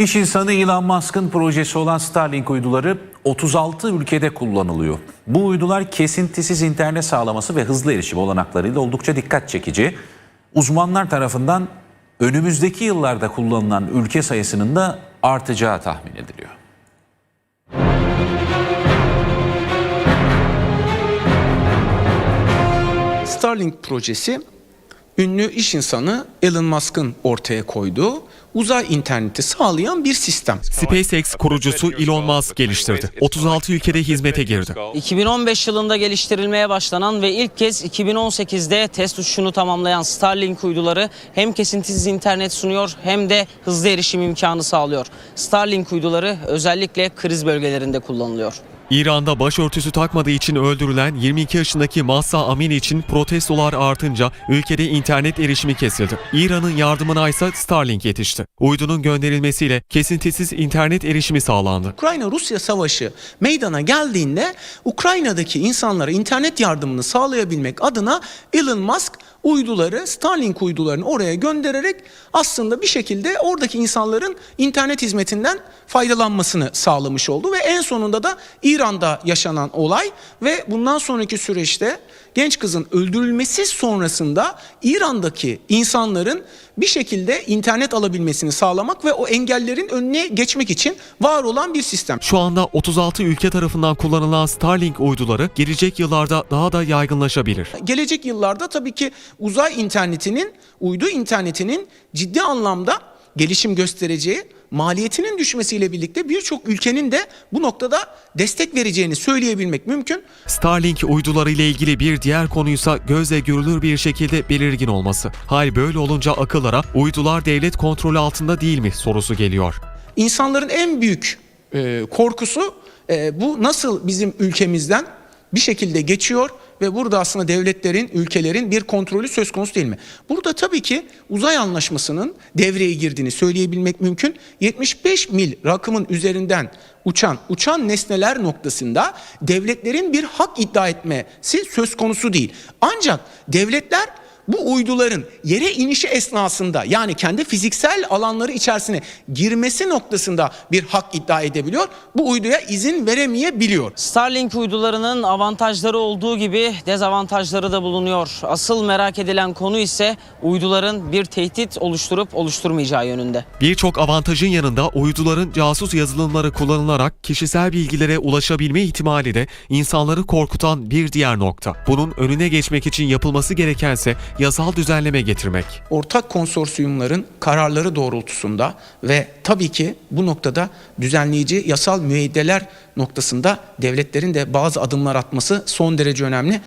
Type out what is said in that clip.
İş insanı Elon Musk'ın projesi olan Starlink uyduları 36 ülkede kullanılıyor. Bu uydular kesintisiz internet sağlaması ve hızlı erişim olanaklarıyla oldukça dikkat çekici. Uzmanlar tarafından önümüzdeki yıllarda kullanılan ülke sayısının da artacağı tahmin ediliyor. Starlink projesi ünlü iş insanı Elon Musk'ın ortaya koyduğu uzay interneti sağlayan bir sistem. SpaceX kurucusu Elon Musk geliştirdi. 36 ülkede hizmete girdi. 2015 yılında geliştirilmeye başlanan ve ilk kez 2018'de test uçuşunu tamamlayan Starlink uyduları hem kesintisiz internet sunuyor hem de hızlı erişim imkanı sağlıyor. Starlink uyduları özellikle kriz bölgelerinde kullanılıyor. İran'da başörtüsü takmadığı için öldürülen 22 yaşındaki Mahsa Amini için protestolar artınca ülkede internet erişimi kesildi. İran'ın yardımına ise Starlink yetişti. Uydunun gönderilmesiyle kesintisiz internet erişimi sağlandı. Ukrayna-Rusya savaşı meydana geldiğinde Ukrayna'daki insanlara internet yardımını sağlayabilmek adına Elon Musk uyduları, Starlink uydularını oraya göndererek aslında bir şekilde oradaki insanların internet hizmetinden faydalanmasını sağlamış oldu. Ve en sonunda da İran'da yaşanan olay ve bundan sonraki süreçte genç kızın öldürülmesi sonrasında İran'daki insanların bir şekilde internet alabilmesini sağlamak ve o engellerin önüne geçmek için var olan bir sistem. Şu anda 36 ülke tarafından kullanılan Starlink uyduları gelecek yıllarda daha da yaygınlaşabilir. Gelecek yıllarda tabii ki uzay internetinin, uydu internetinin ciddi anlamda gelişim göstereceği, maliyetinin düşmesiyle birlikte birçok ülkenin de bu noktada destek vereceğini söyleyebilmek mümkün. Starlink uyduları ile ilgili bir diğer konuysa gözle görülür bir şekilde belirgin olması. Hal böyle olunca akıllara uydular devlet kontrolü altında değil mi sorusu geliyor. İnsanların en büyük e, korkusu e, bu nasıl bizim ülkemizden bir şekilde geçiyor ve burada aslında devletlerin, ülkelerin bir kontrolü söz konusu değil mi? Burada tabii ki uzay anlaşmasının devreye girdiğini söyleyebilmek mümkün. 75 mil rakımın üzerinden uçan, uçan nesneler noktasında devletlerin bir hak iddia etmesi söz konusu değil. Ancak devletler bu uyduların yere inişi esnasında yani kendi fiziksel alanları içerisine girmesi noktasında bir hak iddia edebiliyor. Bu uyduya izin veremeyebiliyor. Starlink uydularının avantajları olduğu gibi dezavantajları da bulunuyor. Asıl merak edilen konu ise uyduların bir tehdit oluşturup oluşturmayacağı yönünde. Birçok avantajın yanında uyduların casus yazılımları kullanılarak kişisel bilgilere ulaşabilme ihtimali de insanları korkutan bir diğer nokta. Bunun önüne geçmek için yapılması gerekense yasal düzenleme getirmek. Ortak konsorsiyumların kararları doğrultusunda ve tabii ki bu noktada düzenleyici yasal müeyyideler noktasında devletlerin de bazı adımlar atması son derece önemli.